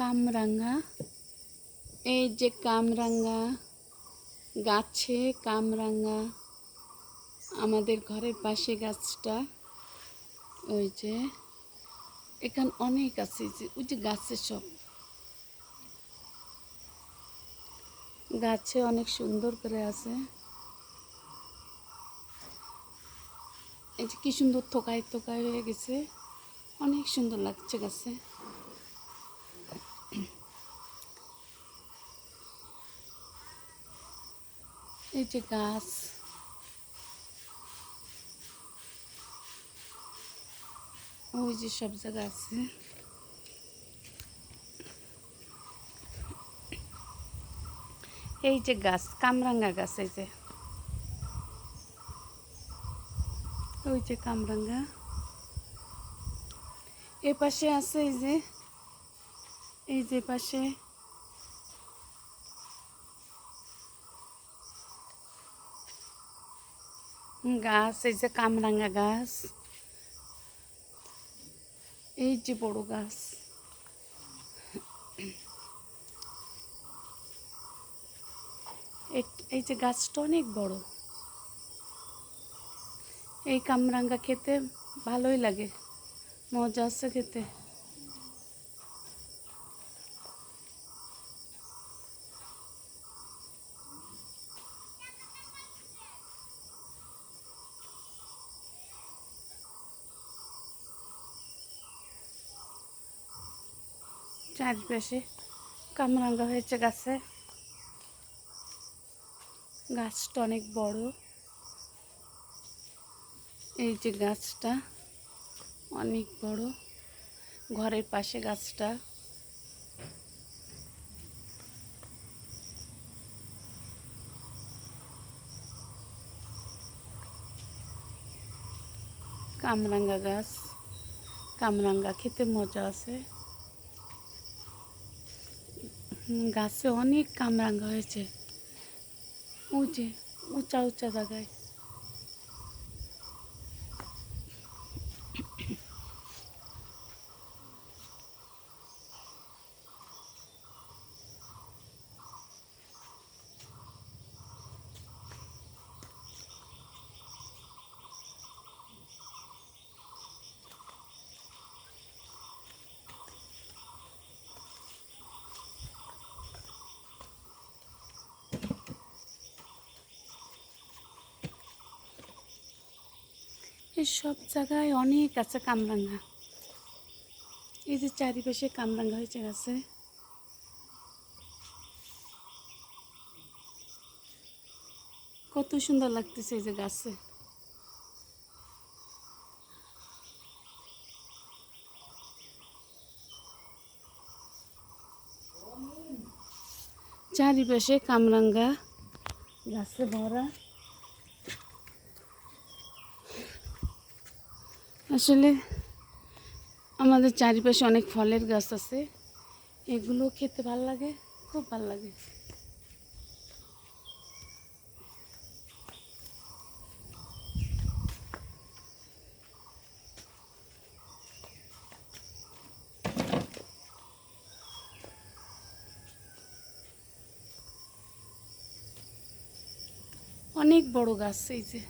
কামরাঙ্গা। এই যে কামরাঙ্গা, গাছে কামরাঙ্গা, আমাদের ঘরের পাশে গাছটা, ওই যে, এখানে অনেক আছে, যে ওই যে গাছে সব। গাছে অনেক সুন্দর করে আছে। এই যে কি সুন্দর থোকায় থোকায় হয়ে গেছে, অনেক সুন্দর লাগছে গাছে। এই যে গাছ ওই যে সব জায়গা আছে এই যে গাছ কামরাঙ্গা গাছ এই যে ওই যে কামরাঙ্গা এ পাশে আছে এই যে এই যে পাশে গাছ, এই যে কামরাঙ্গা গাছ। এই যে বড় গাছ। এই যে গাছটা অনেক বড়। এই কামরাঙ্গা খেতে ভালোই লাগে। মজা আছে খেতে। চারপাশে কামরাঙ্গা হয়েছে গাছে। গাছটা অনেক বড়। এই যে গাছটা অনেক বড়। ঘরের পাশে গাছটা। কামরাঙ্গা গাছ। কামরাঙ্গা খেতে মজা আছে। গাছে অনেক কামরাঙ্গা হয়েছে। উঁচে উঁচা উঁচা জায়গায়। এই সব জায়গায় অনেক আছে কামরাঙ্গা। এই যে চারিপাশে কামরাঙ্গা হয়েছে গাছে। কত সুন্দর লাগতেছে এই যে গাছে। চারিপাশে কামরাঙ্গা, গাছে ভরা। আসলে আমাদের চারিপাশে অনেক ফলের গাছ আছে। এগুলো খেতে ভালো লাগে, খুব ভালো লাগে। অনেক বড় গাছ এই যে।